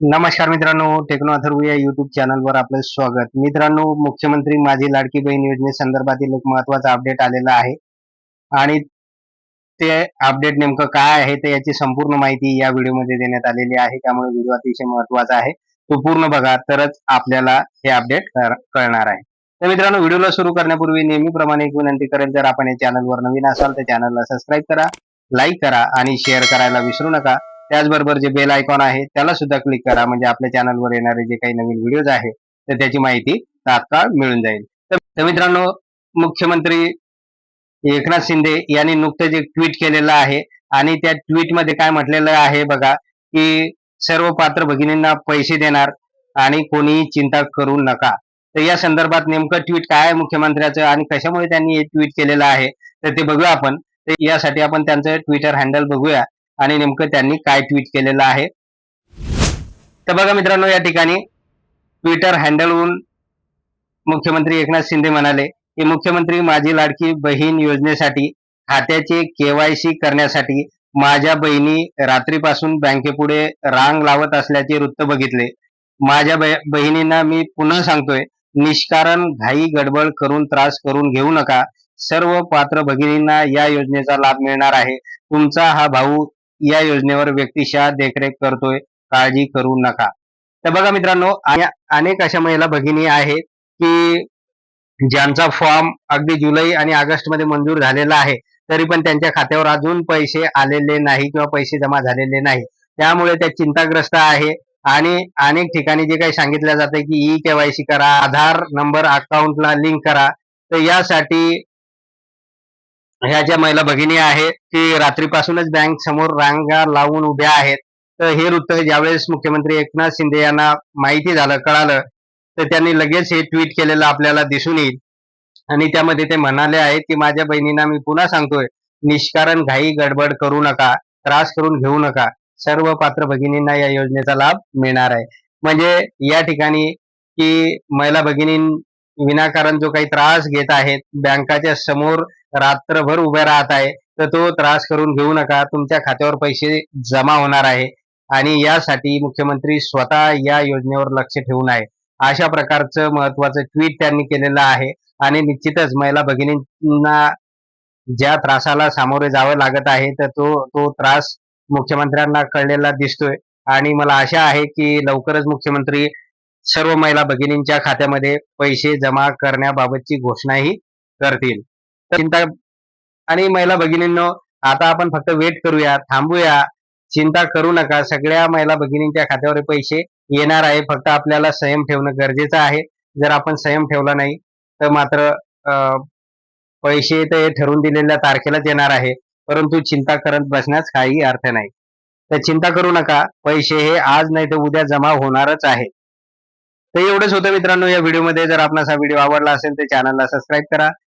नमस्कार मित्रांनो टेक्नो अथर्व या युट्यूब चॅनलवर आपलं स्वागत. मित्रांनो मुख्यमंत्री माझी लाडकी बहीण योजनेसंदर्भातील एक महत्त्वाचा अपडेट आलेला आहे. आणि ते अपडेट नेमकं काय आहे तर याची संपूर्ण माहिती या व्हिडिओमध्ये देण्यात आलेली आहे. त्यामुळे व्हिडिओ अतिशय महत्त्वाचा आहे. तो पूर्ण बघा तरच आपल्याला हे अपडेट कळणार आहे. तर मित्रांनो व्हिडिओला सुरू करण्यापूर्वी नेहमीप्रमाणे एक विनंती करेल जर आपण या चॅनलवर नवीन असाल तर चॅनलला सबस्क्राईब करा लाईक करा आणि शेअर करायला विसरू नका. त्याचबरोबर जे बेल आयकॉन आहे त्याला सुद्धा क्लिक करा. म्हणजे आपल्या चॅनलवर येणारे जे काही नवीन व्हिडिओज आहे तर त्याची माहिती तात्काळ मिळून जाईल. तर मित्रांनो मुख्यमंत्री एकनाथ शिंदे यांनी नुकतंच एक ट्विट केलेलं आहे. आणि त्या ट्विटमध्ये काय म्हटलेलं आहे बघा की सर्व पात्र भगिनींना पैसे देणार आणि कोणीही चिंता करू नका. तर या संदर्भात नेमकं ट्विट काय आहे मुख्यमंत्र्याचं आणि कशामुळे त्यांनी हे ट्विट केलेलं आहे तर ते बघूया आपण. यासाठी आपण त्यांचं ट्विटर हँडल बघूया. आणि नेमकं त्यांनी काय ट्विट केलेलं आहे. तर बघा मित्रांनो या ठिकाणी ट्विटर हँडलवरून मुख्यमंत्री एकनाथ शिंदे म्हणाले की मुख्यमंत्री माझी लाडकी बहीण योजनेसाठी खात्याचे केवायसी करण्यासाठी माझ्या बहिणी रात्रीपासून बँकेपुढे रांग लावत असल्याचे वृत्त बघितले. माझ्या बहिणींना मी पुन्हा सांगतोय निष्कारण घाई गडबड करून त्रास करून घेऊ नका. सर्व पात्र भगिनींना या योजनेचा लाभ मिळणार आहे. तुमचा हा भाऊ या योजनेवर व्यक्तिशः देखरेख करतोय. काळजी करू नका. तर बघा मित्रांनो अनेक अशा महिला भगिनी आहेत की ज्यांचा फॉर्म अगदी जुलै आणि ऑगस्टमध्ये मंजूर झालेला आहे तरी पण त्यांच्या खात्यावर अजून पैसे आलेले नाही किंवा पैसे जमा झालेले नाही. त्यामुळे त्या चिंताग्रस्त आहे. आणि अनेक ठिकाणी जे काही सांगितलं जातं की ई केवायसी करा आधार नंबर अकाउंटला लिंक करा. तर यासाठी ह्या ज्या महिला भगिनी आहेत की रात्रीपासूनच बँक समोर रांगा लावून उभ्या आहेत. तर हे वृत्त ज्यावेळेस मुख्यमंत्री एकनाथ शिंदे यांना माहिती झालं कळालं तर त्यांनी लगेच हे ट्विट केलेलं आपल्याला दिसून येईल. आणि त्यामध्ये ते म्हणाले आहेत की माझ्या बहिणींना मी पुन्हा सांगतोय निष्कारण घाई गडबड करू नका त्रास करून घेऊ नका. सर्व पात्र भगिनींना या योजनेचा लाभ मिळणार आहे. म्हणजे या ठिकाणी की महिला भगिनी विनाकारण जो काही त्रास घेत आहेत बँकाच्या समोर रात्रभर उभे राहत आहे तर तो त्रास करून घेऊ नका. तुमच्या खात्यावर पैसे जमा होणार आहे. आणि यासाठी मुख्यमंत्री स्वतः या योजनेवर लक्ष ठेवून आहे. अशा प्रकारचं महत्वाचं ट्विट त्यांनी केलेलं आहे. आणि निश्चितच महिला भगिनींना ज्या त्रासाला सामोरे जावं लागत आहे तर तो तो त्रास मुख्यमंत्र्यांना कळलेला दिसतोय. आणि मला आशा आहे की लवकरच मुख्यमंत्री सर्व महिला भगिनींच्या खात्यामध्ये पैसे जमा करण्याबाबतची घोषणाही करतील. चिंता आणि महिला भगिनींनो आता आपण फक्त वेट करूया थांबूया. चिंता करू नका. सगळ्या महिला भगिनींच्या खात्यावर पैसे येणार आहे. फक्त आपल्याला संयम ठेवणं गरजेचं आहे. जर आपण संयम ठेवला नाही तर मात्र पैसे तर ठरवून दिलेल्या तारखेलाच येणार आहे. परंतु चिंता करत बसण्यास काही अर्थ नाही. तर चिंता करू नका. पैसे हे आज नाही तर उद्या जमा होणारच आहे. तर एवढंच होतं मित्रांनो या व्हिडिओमध्ये जर आपणास हा व्हिडिओ आवडला असेल तर चॅनलला सबस्क्राईब करा.